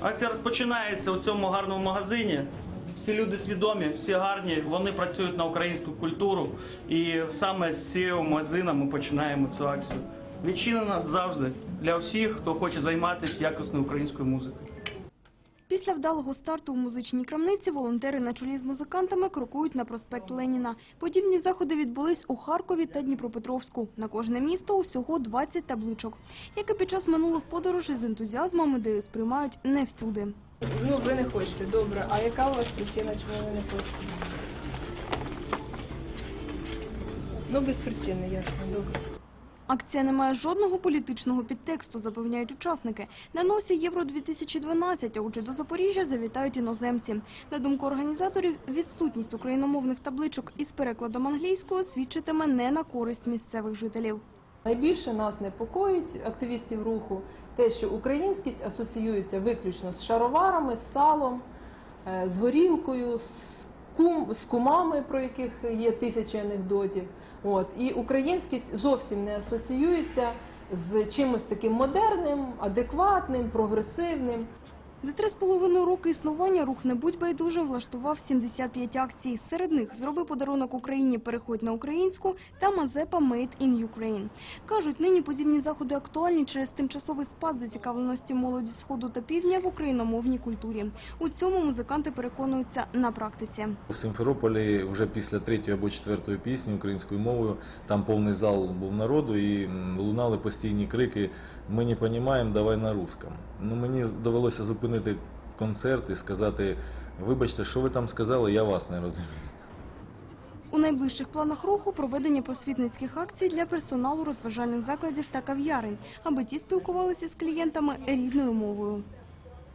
Акція розпочинається у цьому гарному магазині. Всі люди свідомі, всі гарні, вони працюють на українську культуру. І саме з цього магазину ми починаємо цю акцію. Відчинена завжди для всіх, хто хоче займатися якісною українською музикою. Після вдалого старту у музичній крамниці волонтери на чолі з музикантами крокують на проспект Леніна. Подібні заходи відбулись у Харкові та Дніпропетровську. На кожне місто усього 20 табличок, як і під час минулих подорожей з ентузіазмом ідею сприймають не всюди. Ну, ви не хочете, добре. А яка у вас причина, чому ви не хочете? Ну, без причини, ясно, добре. Акція не має жодного політичного підтексту, запевняють учасники. На носі Євро 2012, а отже до Запоріжжя завітають іноземці. На думку організаторів, відсутність україномовних табличок із перекладом англійською свідчитиме не на користь місцевих жителів. Найбільше нас непокоїть активістів руху те, що українськість асоціюється виключно з шароварами, з салом, е, з горілкою, з, кум, з кумами, про яких є тисячі анекдотів. От. І українськість зовсім не асоціюється з чимось таким модерним, адекватним, прогресивним. За три з половиною роки існування рух «Не будь байдуже» влаштував 75 акцій. Серед них «Зроби подарунок Україні, переходь на українську» та «Мазепа Made in Ukraine». Кажуть, нині подібні заходи актуальні через тимчасовий спад зацікавленості молоді Сходу та Півдня в україномовній культурі. У цьому музиканти переконуються на практиці. В Симферополі вже після третьої або четвертої пісні українською мовою там повний зал був народу і лунали постійні крики Ми не розуміємо, давай на русском. Ну мені довелося зупинити концерт і сказати: вибачте, що ви там сказали, я вас не розумію. У найближчих планах руху проведення просвітницьких акцій для персоналу розважальних закладів та кав'ярень, аби ті спілкувалися з клієнтами рідною мовою.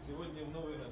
Сьогодні в новинах